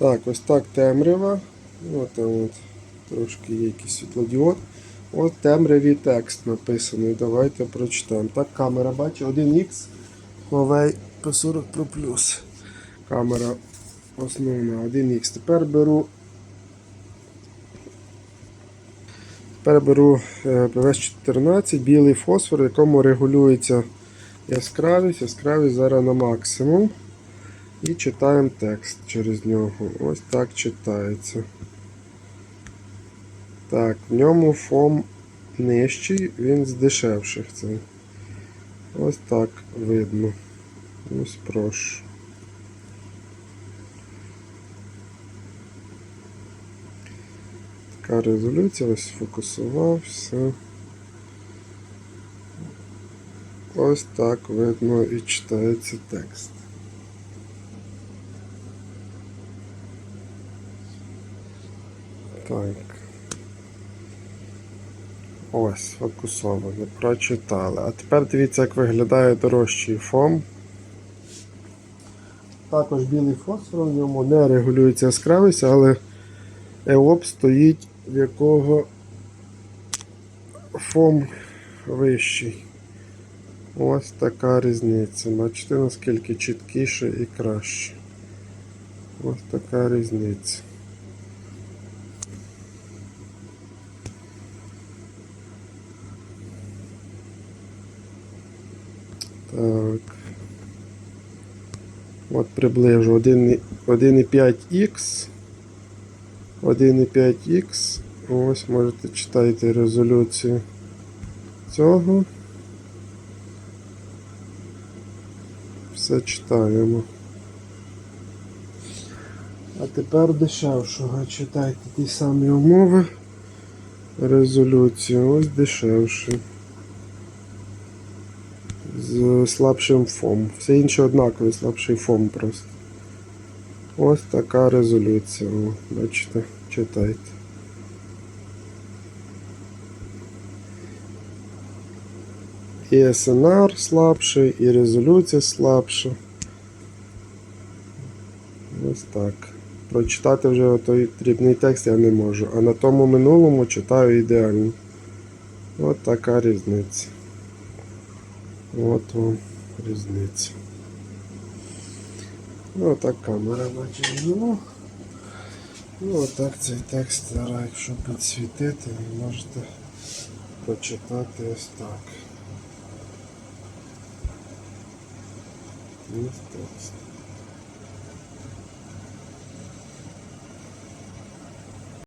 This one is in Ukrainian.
Так, ось так темрява. От от трошки є якийсь світлодіод. От темряві текст написаний. Давайте прочитаємо. Так, камера бачить 1х Huawei P40 Pro Plus. Камера основна 1х. Тепер беру. Тепер беру е, PVS-14, білий фосфор, якому регулюється яскравість. Яскравість зараз на максимум. І читаємо текст через нього. Ось так читається. Так, в ньому фом нижчий, він з дешевших. Це. Ось так видно. Ось прошу. Така резолюція, ось фокусував, все. Ось так видно і читається текст. Так. Ось, фокусовано, прочитали. А тепер дивіться, як виглядає дорожчий фом. Також білий фосфор, в ньому не регулюється яскравість, але EOP стоїть, в якого фом вищий. Ось така різниця. Бачите, наскільки чіткіше і краще. Ось така різниця. Так. От приближу 1,5х. 1,5х. Ось можете читати резолюцію цього. Все читаємо. А тепер дешевшого. Читайте ті самі умови. Резолюцію. Ось дешевше. З слабшим фом. Все інше однакові, слабший фом просто. Ось така резолюція. О, бачите, читайте. І СНР слабший, і резолюція слабша. Ось так. Прочитати вже той дрібний текст я не можу. А на тому минулому читаю ідеально. От така різниця. От вам різниця. Ну, так камера бачить ну. Ну, отак цей текст зараз, якщо підсвітити, ви можете прочитати ось так. Ось текст.